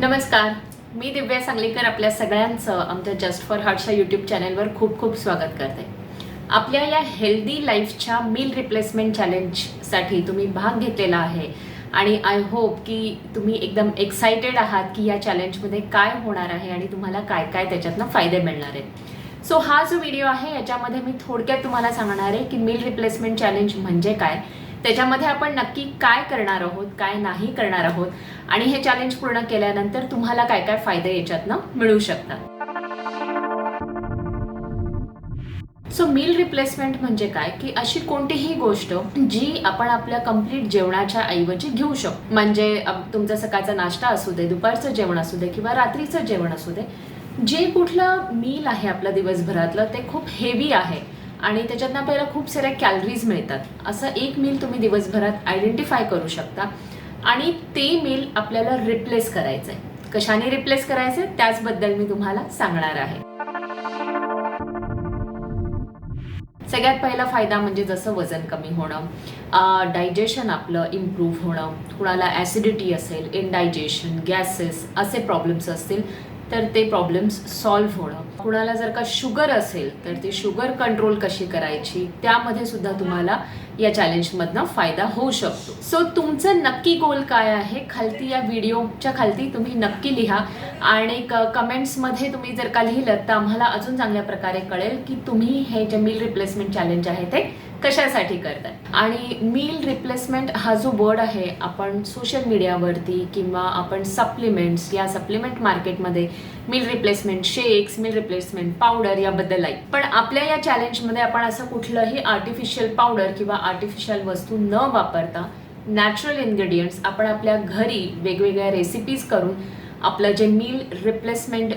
नमस्कार. मी दिव्या सांगलीकर आपल्या सगळ्यांचं आमच्या जस्ट फॉर हार्टच्या यूट्यूब चॅनेलवर खूप खूप स्वागत करते. आपल्या या हेल्दी लाईफच्या मील रिप्लेसमेंट चॅलेंजसाठी तुम्ही भाग घेतलेला आहे आणि आय होप की तुम्ही एकदम एक्सायटेड आहात की या चॅलेंजमध्ये काय होणार आहे आणि तुम्हाला काय काय त्याच्यातनं फायदे मिळणार आहेत. सो हा जो व्हिडिओ आहे याच्यामध्ये मी थोडक्यात तुम्हाला सांगणार आहे की मील रिप्लेसमेंट चॅलेंज म्हणजे काय. त्याच्यामध्ये आपण नक्की काय करणार आहोत काय नाही करणार आहोत आणि हे चॅलेंज पूर्ण केल्यानंतर तुम्हाला काय काय फायदे याच्यातनं मिळू शकतात. सो मील रिप्लेसमेंट म्हणजे काय? की अशी कोणतीही गोष्ट जी आपण आपल्या कंप्लीट जेवणाच्या ऐवजी घेऊ शकतो. म्हणजे तुमचा सकाळचा नाश्ता असू दे दुपारचं जेवण असू दे किंवा रात्रीचं जेवण असू दे जे कुठलं मील आहे आपलं दिवसभरातलं ते खूप हेवी आहे. आणि त्याच्यातनं आपल्याला खूप साऱ्या कॅलरीज मिळतात. असं एक मील तुम्ही दिवसभरात आयडेंटिफाय करू शकता. आणि ते मील आपल्याला रिप्लेस करायचं आहे कशाने रिप्लेस करायचं आहे त्याचबद्दल मी तुम्हाला सांगणार आहे. सगळ्यात पहिला फायदा म्हणजे जसं वजन कमी होणं डायजेशन आपलं इम्प्रूव्ह होणं कुणाला ॲसिडिटी असेल इनडायजेशन गॅसेस असे प्रॉब्लेम्स असतील तर ते प्रॉब्लेम्स सॉल्व्ह होणं. कुणाला जर का शुगर असेल तर ती शुगर कंट्रोल कशी करायची? त्यामध्ये सुद्धा तुम्हाला या चॅलेंजमधनं फायदा होऊ शकतो. सो तुमचं नक्की गोल काय आहे? खालती या व्हिडिओच्या खालती तुम्ही नक्की लिहा. आणि क कमेंट्समध्ये तुम्ही जर का लिहिलं तर आम्हाला अजून चांगल्या प्रकारे कळेल की तुम्ही हे जे मील रिप्लेसमेंट चॅलेंज आहे ते कशासाठी करताय. आणि मील रिप्लेसमेंट हा जो वर्ड आहे आपण सोशल मीडियावरती किंवा आपण सप्लिमेंट्स या सप्लिमेंट मार्केटमध्ये meal replacement shakes meal replacement powder याबद्दल आहे. पण आपल्या या चॅलेंजमध्ये आपण असं कुठलंही आर्टिफिशियल पावडर किंवा आर्टिफिशियल वस्तू न वापरता नॅचरल इन्ग्रेडियंट्स आपण आपल्या घरी वेगवेगळ्या रेसिपीज करून आपलं जे मील रिप्लेसमेंट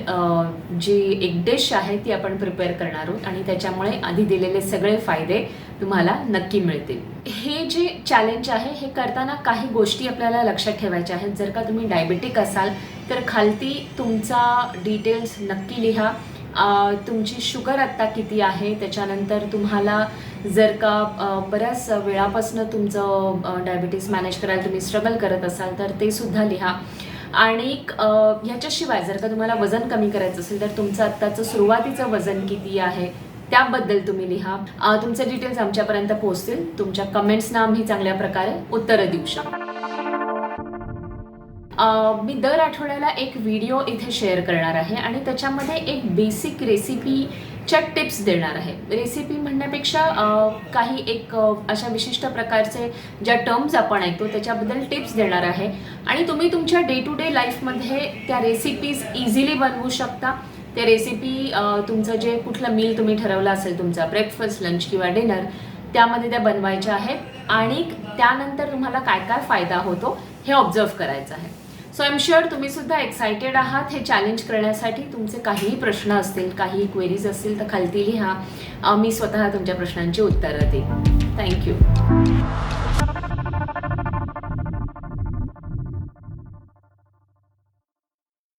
जी एक डिश आहे ती आपण प्रिपेअर करणार आहोत आणि त्याच्यामुळे आधी दिलेले सगळे फायदे तुम्हाला नक्की मिळतील. हे जे चॅलेंज आहे हे करताना काही गोष्टी आपल्याला लक्षात ठेवायच्या आहेत. जर का तुम्ही डायबेटिक असाल तर खालती तुमचा डिटेल्स नक्की लिहा. तुमची शुगर आत्ता किती आहे? त्याच्यानंतर तुम्हाला जर का बऱ्याच वेळापासून तुमचं डायबिटीस मॅनेज करायला तुम्ही स्ट्रगल करत असाल तर ते सुद्धा लिहा. आणि ह्याच्याशिवाय जर का तुम्हाला वजन कमी करायचं असेल तर तुमचं आत्ताचं सुरुवातीचं वजन किती आहे त्याबद्दल तुम्ही लिहा. तुमचे डिटेल्स आमच्यापर्यंत पोहोचतील. तुमच्या कमेंट्सना आम्ही चांगल्या प्रकारे उत्तरं देऊ शकतो. मी दर आठवड्याला एक व्हिडिओ इथे शेअर करणार आहे आणि त्याच्यामध्ये एक बेसिक रेसिपीच्या टिप्स देणार आहे. रेसिपी म्हणण्यापेक्षा काही एक अशा विशिष्ट प्रकारचे ज्या टर्म्स आपण ऐकतो त्याच्याबद्दल टिप्स देणार आहे. आणि तुम्ही तुमच्या डे टू डे लाईफमध्ये त्या रेसिपीज इझिली बनवू शकता. त्या रेसिपी तुमचं जे कुठलं मील तुम्ही ठरवलं असेल तुमचा ब्रेकफास्ट लंच किंवा डिनर त्यामध्ये त्या बनवायच्या आहेत. आणि त्यानंतर तुम्हाला काय काय फायदा होतो हे ऑब्झर्व करायचं आहे. सो आय एम शुअर तुम्ही सुद्धा एक्सायटेड आहात हे चॅलेंज करण्यासाठी. तुमचे काहीही प्रश्न असतील काही क्वेरीज असतील तर खालती लिहा मी स्वतः तुमच्या प्रश्नांची उत्तरं देईन. थँक्यू